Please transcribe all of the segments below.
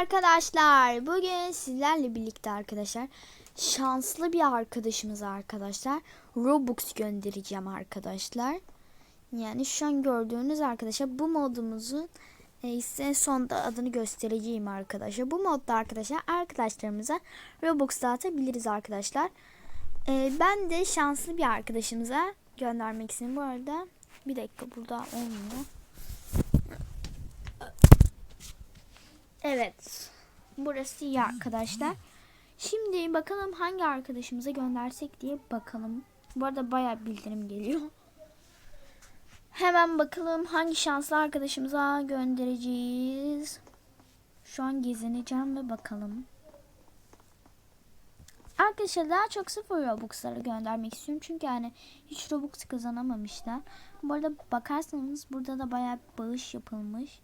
arkadaşlar. Bugün sizlerle birlikte arkadaşlar şanslı bir arkadaşımıza arkadaşlar Robux göndereceğim arkadaşlar. Yani şu an gördüğünüz arkadaşlar bu modumuzun e, size sonda adını göstereceğim arkadaşlar. Bu modda arkadaşlar arkadaşlarımıza Robux dağıtabiliriz arkadaşlar. E, ben de şanslı bir arkadaşımıza göndermek istedim. Bu arada bir dakika burada olmuyor. Evet. Burası iyi arkadaşlar. Şimdi bakalım hangi arkadaşımıza göndersek diye bakalım. Bu arada bayağı bildirim geliyor. Hemen bakalım hangi şanslı arkadaşımıza göndereceğiz. Şu an gezineceğim ve bakalım. Arkadaşlar daha çok sıfır Robux'lara göndermek istiyorum. Çünkü yani hiç Robux kazanamamışlar. Bu arada bakarsanız burada da bayağı bağış yapılmış.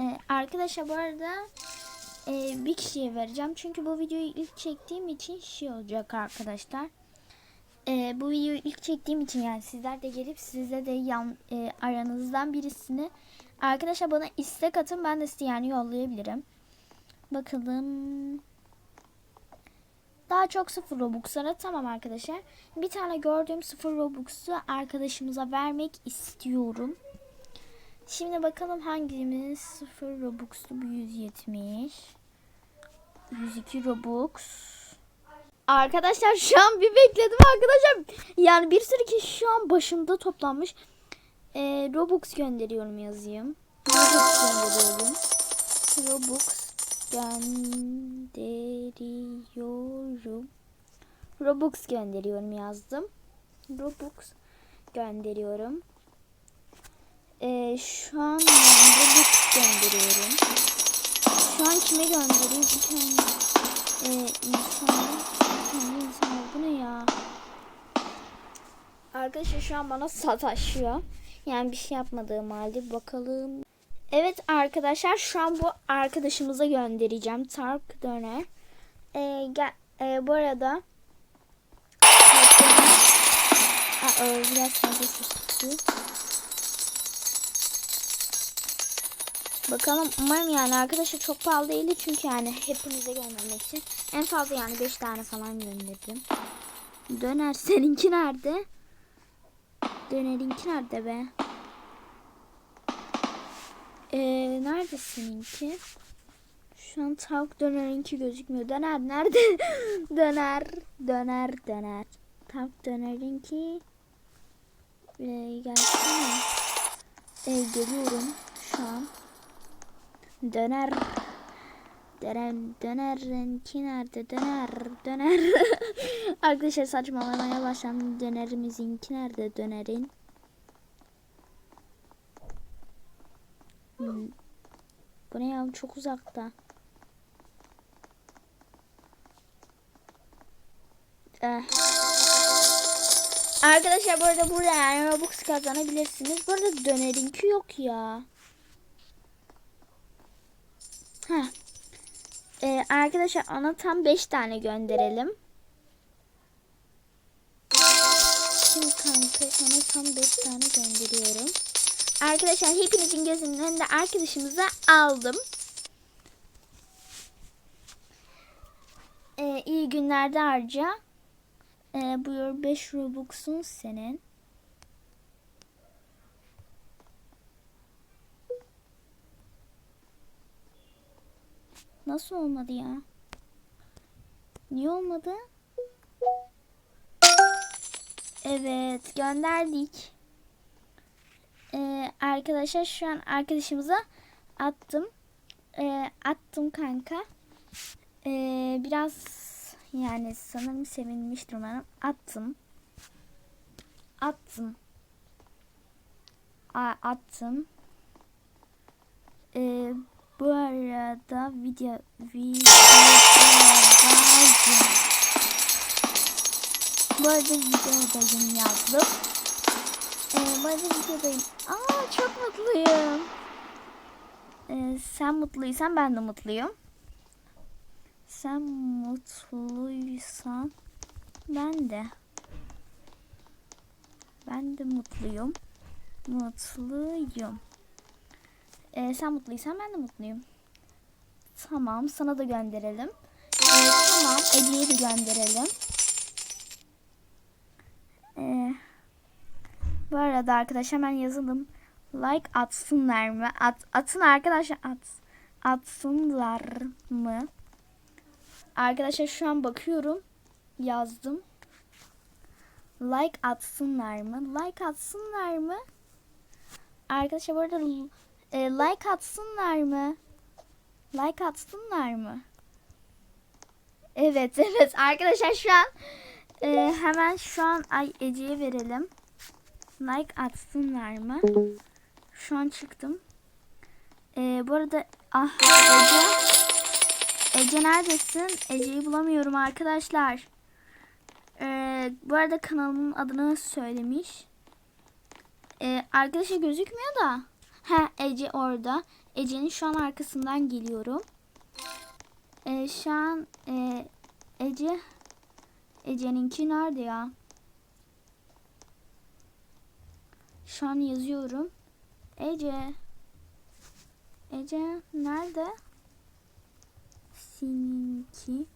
Ee, arkadaşlar bu arada e, bir kişiye vereceğim. Çünkü bu videoyu ilk çektiğim için şey olacak arkadaşlar. Ee, bu videoyu ilk çektiğim için yani sizler de gelip size de yan, e, aranızdan birisini arkadaşlar bana istek atın ben de size yani yollayabilirim. Bakalım. Daha çok sıfır Robux'lara tamam arkadaşlar. Bir tane gördüğüm sıfır Robux'u arkadaşımıza vermek istiyorum. Şimdi bakalım hangimiz 0 Robux'lu bu 170. 102 Robux. Arkadaşlar şu an bir bekledim arkadaşlar. Yani bir sürü kişi şu an başımda toplanmış. Ee, Robux gönderiyorum yazayım. Robux gönderiyorum. Robux gönderiyorum. Robux gönderiyorum yazdım. Robux gönderiyorum. Ee, şu an ben Robux gönderiyorum. Şu an kime göndereyim? Bir tane e, insan. Bir tane insan. Bu ne ya? Arkadaşlar şu an bana sataşıyor. Yani bir şey yapmadığım halde bakalım. Evet arkadaşlar şu an bu arkadaşımıza göndereceğim. Tark döner. Ee, gel, e, bu arada Aa, biraz fazla sustu. Bakalım umarım yani arkadaşlar çok pahalı değildi çünkü yani hepinize göndermek için en fazla yani 5 tane falan gönderdim. Döner seninki nerede? Dönerinki nerede be? Ee, nerede seninki? Şu an tavuk dönerinki gözükmüyor. Döner nerede? döner, döner, döner. Tavuk dönerinki ee, gelsene. Ee, geliyorum şu an. Döner. Döner, dönerin nerede? Döner, döner. Arkadaşlar saçmalamaya başladım. Dönerimizinki nerede? Dönerin. Hmm. Bu ne ya? Çok uzakta. Eh. Arkadaşlar bu arada burada yani Robux kazanabilirsiniz. Bu arada dönerinki yok ya. Heh. Ee, arkadaşlar ona tam 5 tane gönderelim. Şimdi kanka sana tam 5 tane gönderiyorum. Arkadaşlar hepinizin gözünün önünde arkadaşımıza aldım. Ee, iyi günlerde harca. Ee, buyur 5 Robux'un senin. Nasıl olmadı ya? Niye olmadı? Evet gönderdik. Ee, arkadaşlar şu an arkadaşımıza attım. Ee, attım kanka. Ee, biraz yani sanırım sevinmiştir umarım. Attım. Attım. A attım. Ee, bu arada video video Bu arada videodayım yazdım. Ee, bu arada videodayım. Aa çok mutluyum. Ee, sen mutluysan ben de mutluyum. Sen mutluysan ben de. Ben de mutluyum. Mutluyum. Ee, sen mutluysan ben de mutluyum. Tamam sana da gönderelim. Ee, tamam Ece'ye de gönderelim. Ee, bu arada arkadaşlar hemen yazalım. Like atsınlar mı? At, atın arkadaşlar at. Atsınlar mı? Arkadaşlar şu an bakıyorum. Yazdım. Like atsınlar mı? Like atsınlar mı? Arkadaşlar bu arada e, like atsınlar mı? Like atsınlar mı? Evet evet arkadaşlar şu an e, hemen şu an ay Ece'ye verelim. Like atsınlar mı? Şu an çıktım. E, bu arada ah Ece Ece neredesin? Ece'yi bulamıyorum arkadaşlar. Ee, bu arada kanalımın adını söylemiş. Ee, arkadaşa gözükmüyor da. Ha Ece orada. Ece'nin şu an arkasından geliyorum. Ee, şu an e, Ece Ece'ninki nerede ya? Şu an yazıyorum. Ece Ece nerede? Seninki.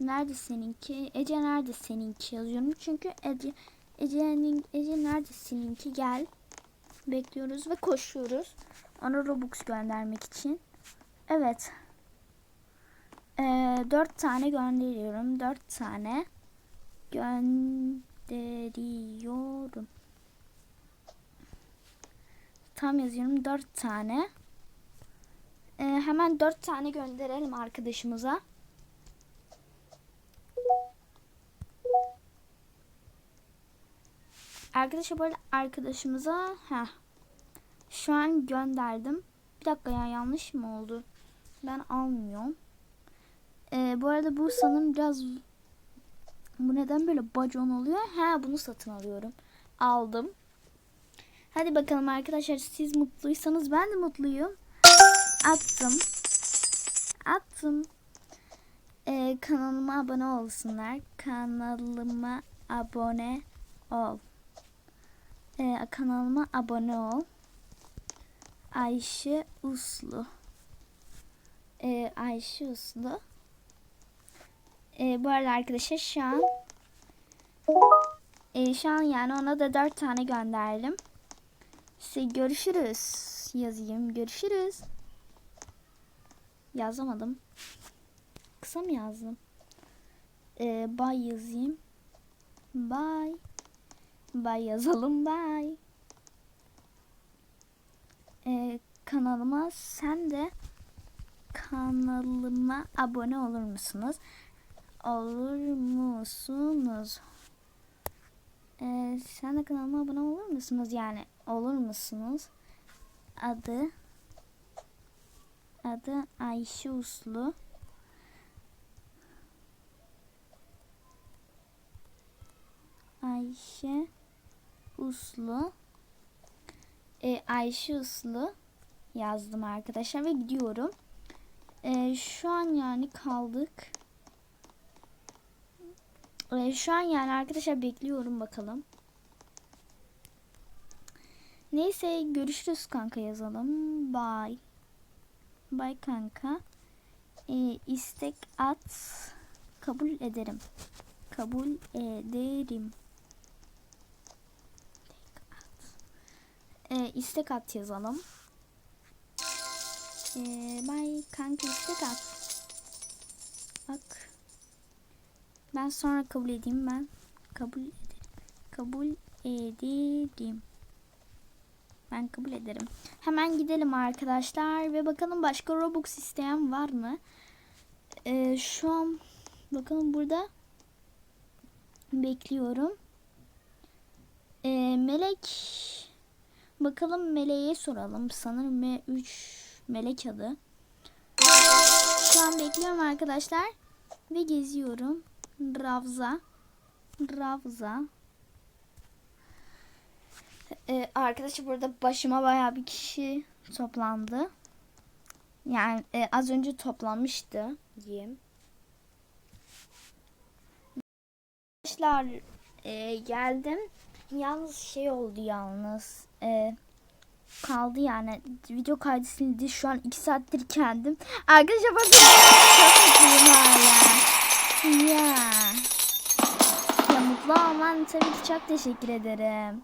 Nerede seninki? Ece nerede seninki yazıyorum. Çünkü Ece Ece'nin Ece nerede seninki? Gel. Bekliyoruz ve koşuyoruz. Ona Robux göndermek için. Evet. Ee, dört tane gönderiyorum. Dört tane gönderiyorum. Tam yazıyorum. Dört tane. Ee, hemen dört tane gönderelim arkadaşımıza. Arkadaşlar böyle arkadaşımıza ha şu an gönderdim. Bir dakika ya yanlış mı oldu? Ben almıyorum. Ee, bu arada bu sanırım biraz bu neden böyle bacon oluyor? Ha bunu satın alıyorum. Aldım. Hadi bakalım arkadaşlar siz mutluysanız ben de mutluyum. Attım. Attım. Ee, kanalıma abone olsunlar. Kanalıma abone ol. Ee, kanalıma abone ol. Ayşe Uslu. Ee, Ayşe Uslu. Ee, bu arada arkadaşlar şu an e, şu an yani ona da dört tane gönderdim. İşte görüşürüz yazayım. Görüşürüz. Yazamadım. Kısa mı yazdım? Ee, bye yazayım. Bye. Bye yazalım bye. Ee, kanalıma sen de kanalıma abone olur musunuz? Olur musunuz? Ee, sen de kanalıma abone olur musunuz? Yani olur musunuz? Adı adı Ayşe Uslu. Ayşe Uslu. Ee, Ayşe Uslu yazdım arkadaşlar ve gidiyorum. Ee, şu an yani kaldık. Ee, şu an yani arkadaşlar bekliyorum bakalım. Neyse görüşürüz kanka yazalım. Bye. Bye kanka. Ee, istek at. Kabul ederim. Kabul ederim. Ee, istek at yazalım. Ee, bye kanka istek at. Bak. Ben sonra kabul edeyim ben. Kabul ederim. Kabul ederim. Ben kabul ederim. Hemen gidelim arkadaşlar ve bakalım başka Robux isteyen var mı? Ee, şu an bakalım burada bekliyorum. Ee, Melek bakalım Meleğe soralım. Sanırım M3 Melek adı. Şu an bekliyorum arkadaşlar ve geziyorum. Ravza. Ravza. Ee, arkadaşlar burada başıma baya bir kişi toplandı. Yani e, az önce toplanmıştı diyeyim. Arkadaşlar e, geldim. Yalnız şey oldu yalnız. E, kaldı yani. Video kaydı sildi. Şu an 2 saattir kendim. Arkadaşlar bakın. Hala. Ya. Ya mutlu olman tabii ki çok teşekkür ederim.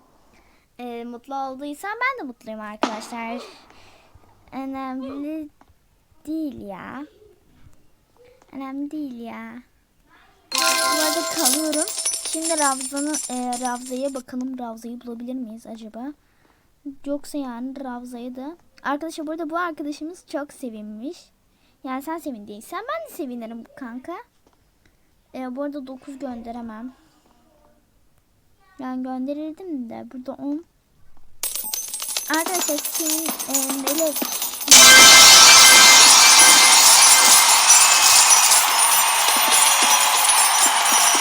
Ee, mutlu olduysan ben de mutluyum arkadaşlar. Önemli değil ya. Önemli değil ya. Bu arada kalıyorum. Şimdi Ravza'nın e, Ravza'ya bakalım. Ravza'yı bulabilir miyiz acaba? Yoksa yani Ravza'yı da. Arkadaşlar burada bu arkadaşımız çok sevinmiş. Yani sen sevindiysen ben de sevinirim kanka. E, bu arada 9 gönderemem. Yani gönderirdim de burada 10. Arkadaşlar senin e, melek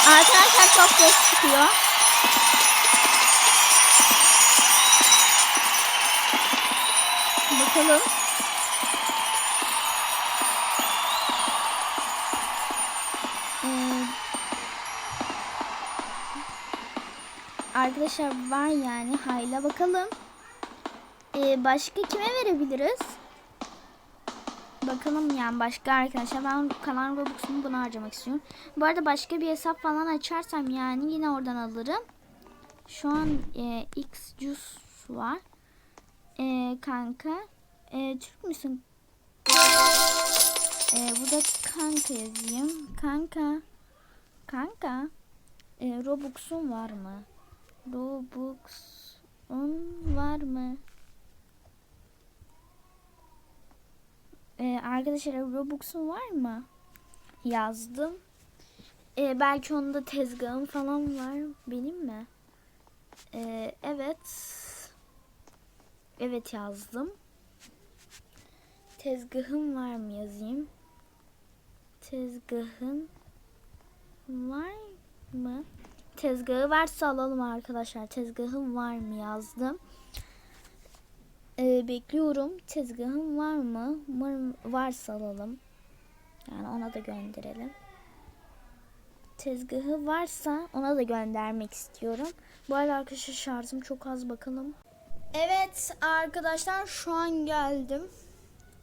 Arkadaşlar çok ses çıkıyor. Bakalım. Ee, arkadaşlar var yani hayla bakalım. Ee, başka kime verebiliriz? Bakalım yani başka arkadaşlar ben kalan Robux'umu buna harcamak istiyorum. Bu arada başka bir hesap falan açarsam yani yine oradan alırım. Şu an e, X Juice var. E, kanka. E, Türk müsün? E, burada kanka yazayım. Kanka. Kanka. E, Robux'un var mı? Robux'un var mı? Ee, arkadaşlar Robux'un var mı? Yazdım. Ee, belki onda tezgahım falan var. Benim mi? Ee, evet. Evet yazdım. Tezgahım var mı yazayım? Tezgahın var mı? Tezgahı varsa alalım arkadaşlar. Tezgahım var mı yazdım. Ee, bekliyorum. Tezgahım var mı? Umarım varsa alalım. Yani ona da gönderelim. Tezgahı varsa ona da göndermek istiyorum. Bu arada arkadaşlar şarjım çok az bakalım. Evet arkadaşlar şu an geldim.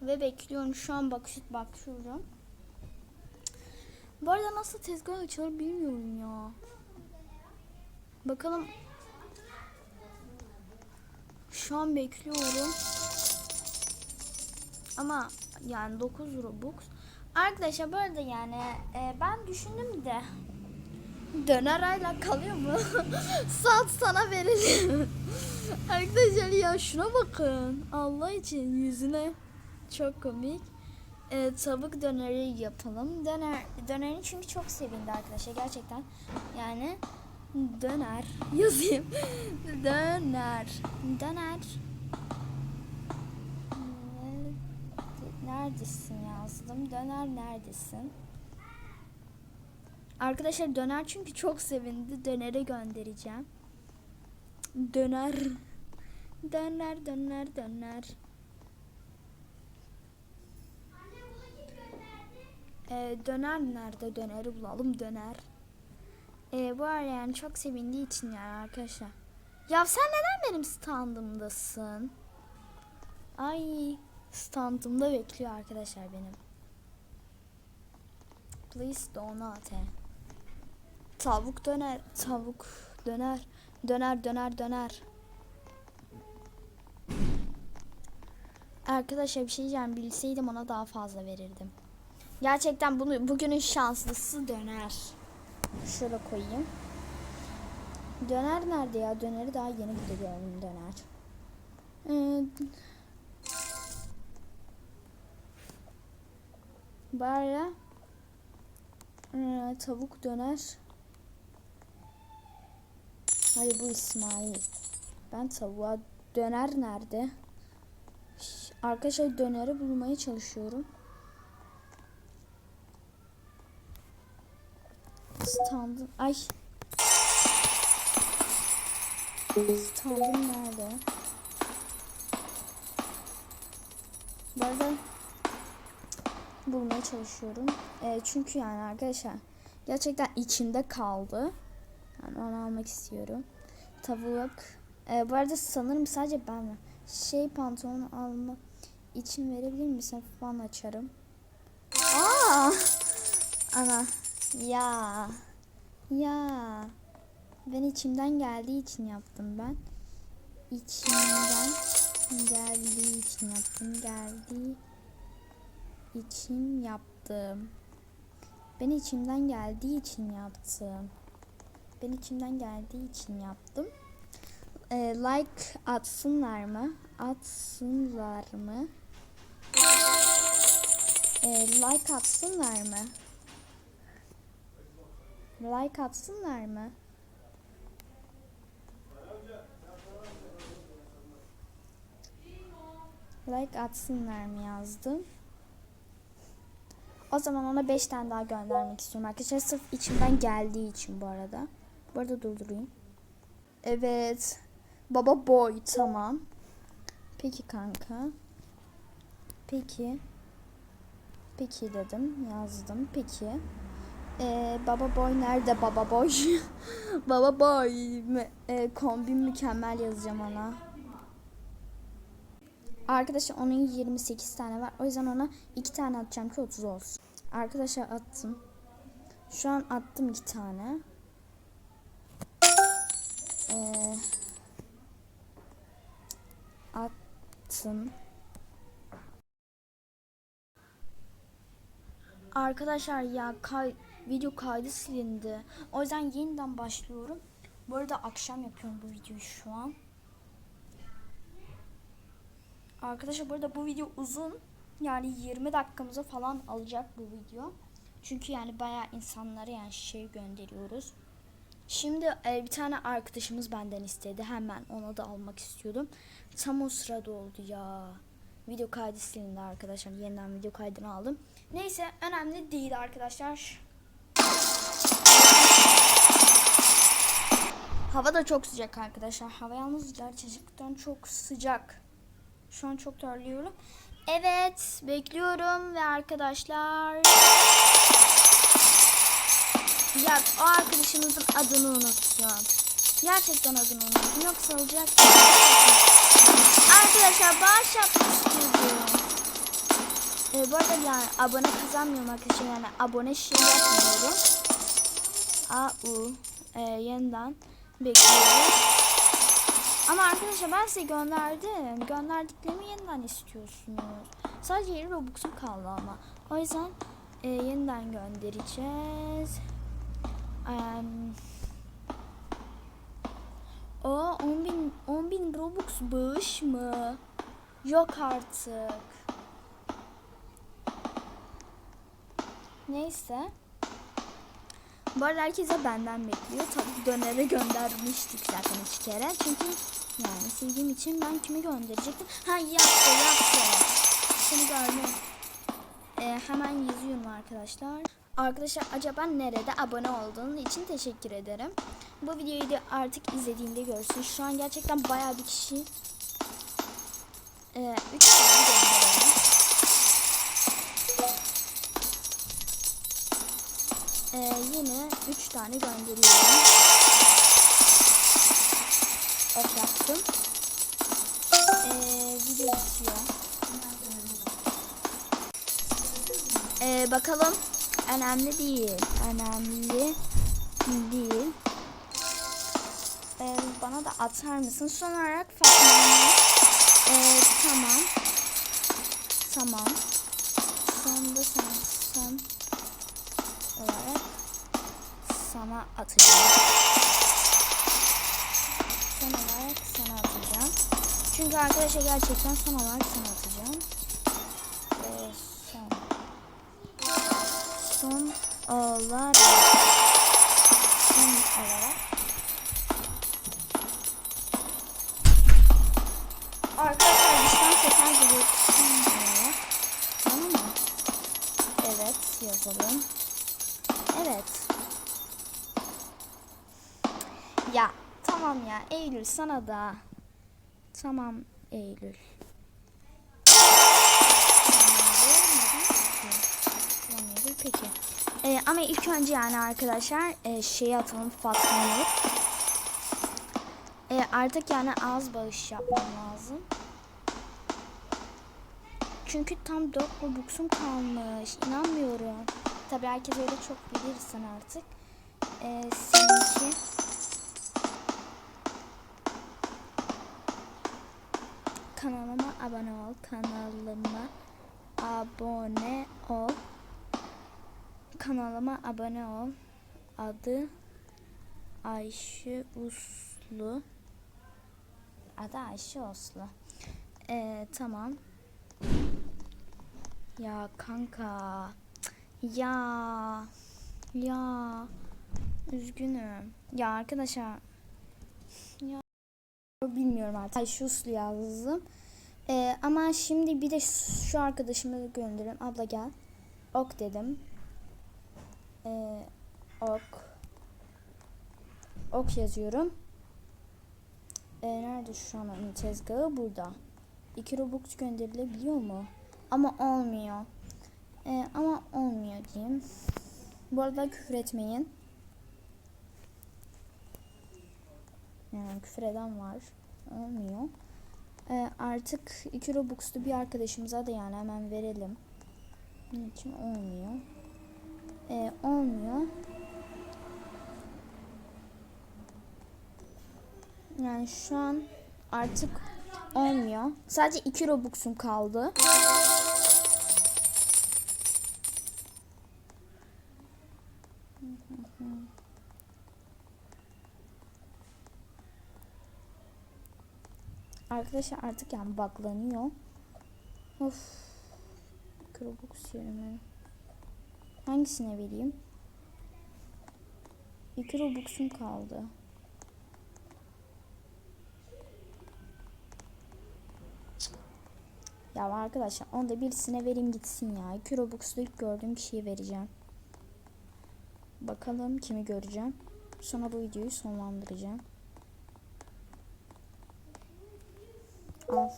Ve bekliyorum. Şu an bak bakıyorum. Bu arada nasıl tezgah açılır bilmiyorum ya. Bakalım şu an bekliyorum. Ama yani 9 Robux. Arkadaşlar bu arada yani e, ben düşündüm de döner hala kalıyor mu? Saat sana verelim. Arkadaşlar ya şuna bakın. Allah için yüzüne çok komik. E, tavuk döneri yapalım. Döner döneri çünkü çok sevindi arkadaşlar gerçekten. Yani döner yazayım. döner. Döner. Neredesin yazdım. Döner neredesin? Arkadaşlar döner çünkü çok sevindi. Dönere göndereceğim. Döner. Döner döner döner. Ee, döner nerede? Döneri bulalım. Döner. Ee, bu ara yani çok sevindiği için yani arkadaşlar. Ya sen neden benim standımdasın? Ay standımda bekliyor arkadaşlar benim. Please donate. Tavuk döner, tavuk döner, döner döner döner. Arkadaşlar bir şey diyeceğim bilseydim ona daha fazla verirdim. Gerçekten bunu bugünün şanslısı döner. Şöyle koyayım. Döner nerede ya? Döneri daha yeni burada gördüm döner. Ee, bari ee, tavuk döner. Hayır bu İsmail. Ben tavuğa döner nerede? Arkadaşlar döneri bulmaya çalışıyorum. Standım. Ay. Standım nerede? Arada bulmaya çalışıyorum. E, çünkü yani arkadaşlar gerçekten içimde kaldı. Yani onu almak istiyorum. Tavuk. E, bu arada sanırım sadece ben mi? şey pantolonu alma için verebilir misin falan açarım. Aa! Ana ya ya ben içimden geldiği için yaptım ben. İçimden geldiği için yaptım. Geldiği için yaptım. Ben içimden geldiği için yaptım. Ben içimden geldiği için yaptım. Ee, like atsınlar mı? Atsınlar mı? Ee, like atsınlar mı? Like atsınlar mı? Like atsınlar mı yazdım. O zaman ona 5 tane daha göndermek istiyorum arkadaşlar. Sırf içimden geldiği için bu arada. Bu arada durdurayım. Evet. Baba boy tamam. Peki kanka. Peki. Peki dedim. Yazdım. Peki. Ee, baba boy nerede baba boy? baba boy. mü- Ee, kombin mükemmel yazacağım ona. Arkadaşlar onun 28 tane var. O yüzden ona 2 tane atacağım ki 30 olsun. Arkadaşlar attım. Şu an attım 2 tane. Ee, attım. Arkadaşlar ya kay video kaydı silindi. O yüzden yeniden başlıyorum. Bu arada akşam yapıyorum bu videoyu şu an. Arkadaşlar bu arada bu video uzun. Yani 20 dakikamızı falan alacak bu video. Çünkü yani bayağı insanlara yani şey gönderiyoruz. Şimdi e, bir tane arkadaşımız benden istedi. Hemen ona da almak istiyordum. Tam o sırada oldu ya. Video kaydı silindi arkadaşlar. Yeniden video kaydını aldım. Neyse önemli değil arkadaşlar. Hava da çok sıcak arkadaşlar. Hava yalnız gerçekten çok sıcak. Şu an çok terliyorum. Evet, bekliyorum ve arkadaşlar ya o arkadaşımızın adını unuttum. Gerçekten adını unuttum. Yoksa olacak. Arkadaşlar bağış yapmak istiyorum. Ee, bu arada yani abone kazanmıyorum arkadaşlar. Yani abone şey yapmıyorum. AU ee, yeniden bekliyorum. Ama arkadaşlar ben size gönderdim. Gönderdiklerimi yeniden istiyorsunuz. Sadece 7 Robux'um kaldı ama. O yüzden e, yeniden göndereceğiz. Um, o 10 bin, 10 bin Robux bağış mı? Yok artık. Neyse. Bu arada herkese benden bekliyor. Tabii dönere göndermiştik zaten iki kere. Çünkü yani sevdiğim için ben kimi gönderecektim? Ha yaptı yaptı. Seni gördüm. Ee, hemen yazıyorum arkadaşlar. Arkadaşlar acaba nerede abone olduğun için teşekkür ederim. Bu videoyu da artık izlediğinde görsün. Şu an gerçekten bayağı bir kişi ee, üç tane gönderelim. Ee, yine 3 tane gönderiyorum. Ok yaptım. Ee, video bitiyor. Ee, bakalım. Önemli değil. Önemli değil. Ee, bana da atar mısın? Son olarak Fatma'ya. Ee, tamam. Tamam. Son da sen. Son olarak sana atacağım. Son olarak sana atacağım. Çünkü arkadaşlar gerçekten son olarak sana atacağım. Ee, son. Son olarak. Son olarak. Arkadaşlar dıştan sesler olarak. Tamam mı? Evet yazalım. Evet. Tamam ya Eylül sana da. Tamam Eylül. Peki. Ee, ama ilk önce yani arkadaşlar e, şeyi atalım Fatma'yı. E, artık yani az bağış yapmam lazım. Çünkü tam 4 Robux'um kalmış. İnanmıyorum. Tabii herkes öyle çok bilirsin artık. Ee, seninki kanalıma abone ol. Kanalıma abone ol. Kanalıma abone ol. Adı Ayşe Uslu. Adı Ayşe Uslu. Ee, tamam. Ya kanka. Ya. Ya. Üzgünüm. Ya arkadaşlar. Ya. Bilmiyorum artık. Ayşe Uslu yazdım. Ee, ama şimdi bir de şu arkadaşımı gönderelim. Abla gel. Ok dedim. Ee, ok. Ok yazıyorum. Ee, nerede şu an onun tezgahı? Burada. 2 Robux gönderilebiliyor mu? Ama olmuyor. Ee, ama olmuyor diyeyim. Bu arada küfür etmeyin. Yani küfür eden var. Olmuyor. Ee, artık 2 Robux'lu bir arkadaşımıza da yani hemen verelim. Bunun için olmuyor. Ee, olmuyor. Yani şu an artık olmuyor. Sadece 2 Robux'um kaldı. Arkadaşlar artık yani baklanıyor. Of. 2 Robux yerine. Hangisine vereyim? 2 Robux'um kaldı. Ya arkadaşlar onu da birisine vereyim gitsin ya. 2 Robux'lu ilk gördüğüm kişiye vereceğim. Bakalım kimi göreceğim. Sonra bu videoyu sonlandıracağım. Al.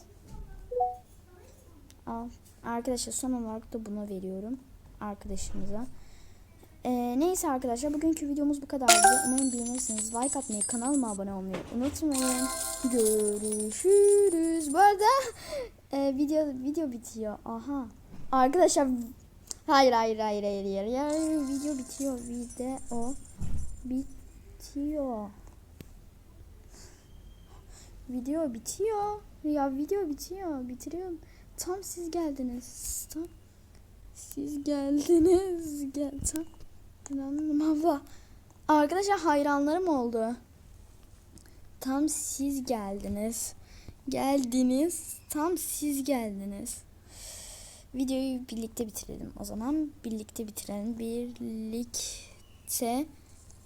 Al. Arkadaşlar son olarak da buna veriyorum. Arkadaşımıza. Ee, neyse arkadaşlar bugünkü videomuz bu kadardı. Umarım beğenirsiniz. Like atmayı, kanalıma abone olmayı unutmayın. Görüşürüz. Bu arada e, video video bitiyor. Aha. Arkadaşlar hayır hayır hayır hayır hayır. Ya, video bitiyor. Video bitiyor. Video bitiyor. Ya video bitiyor. Bitiriyorum. Tam siz geldiniz. Tam siz geldiniz. Gel tam. İnandım abla. Arkadaşlar hayranlarım oldu. Tam siz geldiniz. Geldiniz. Tam siz geldiniz. Videoyu birlikte bitirelim o zaman. Birlikte bitirelim. Birlikte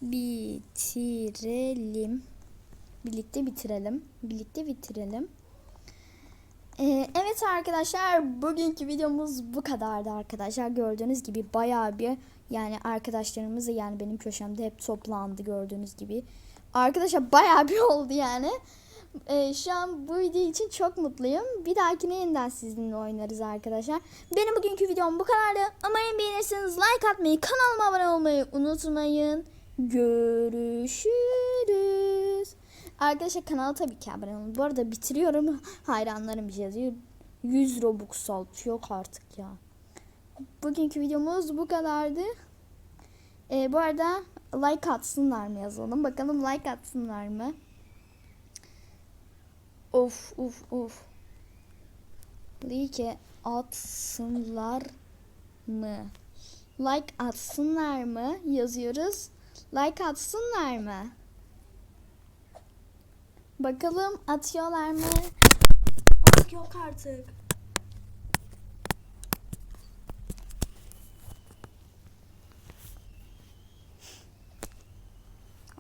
bitirelim. Birlikte bitirelim. Birlikte bitirelim. Ee, evet arkadaşlar bugünkü videomuz bu kadardı arkadaşlar. Gördüğünüz gibi bayağı bir yani arkadaşlarımız da yani benim köşemde hep toplandı gördüğünüz gibi. Arkadaşlar bayağı bir oldu yani. Ee, şu an bu video için çok mutluyum. Bir dahakine yeniden sizinle oynarız arkadaşlar. Benim bugünkü videom bu kadardı. Umarım beğenirsiniz. Like atmayı, kanalıma abone olmayı unutmayın. Görüşürüz. Arkadaşlar kanala tabii ki abone olun. Bu arada bitiriyorum. Hayranlarım bir şey yazıyor. 100 Robux salt. Yok artık ya. Bugünkü videomuz bu kadardı. Ee, bu arada like atsınlar mı yazalım. Bakalım like atsınlar mı? Of of of. Like atsınlar mı? Like atsınlar mı? Yazıyoruz. Like atsınlar mı? Bakalım atıyorlar mı? Yok artık.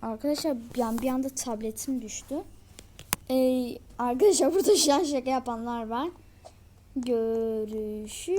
Arkadaşlar bir, an, bir anda tabletim düştü. Ee, arkadaşlar burada şu an şaka yapanlar var. Görüşürüz.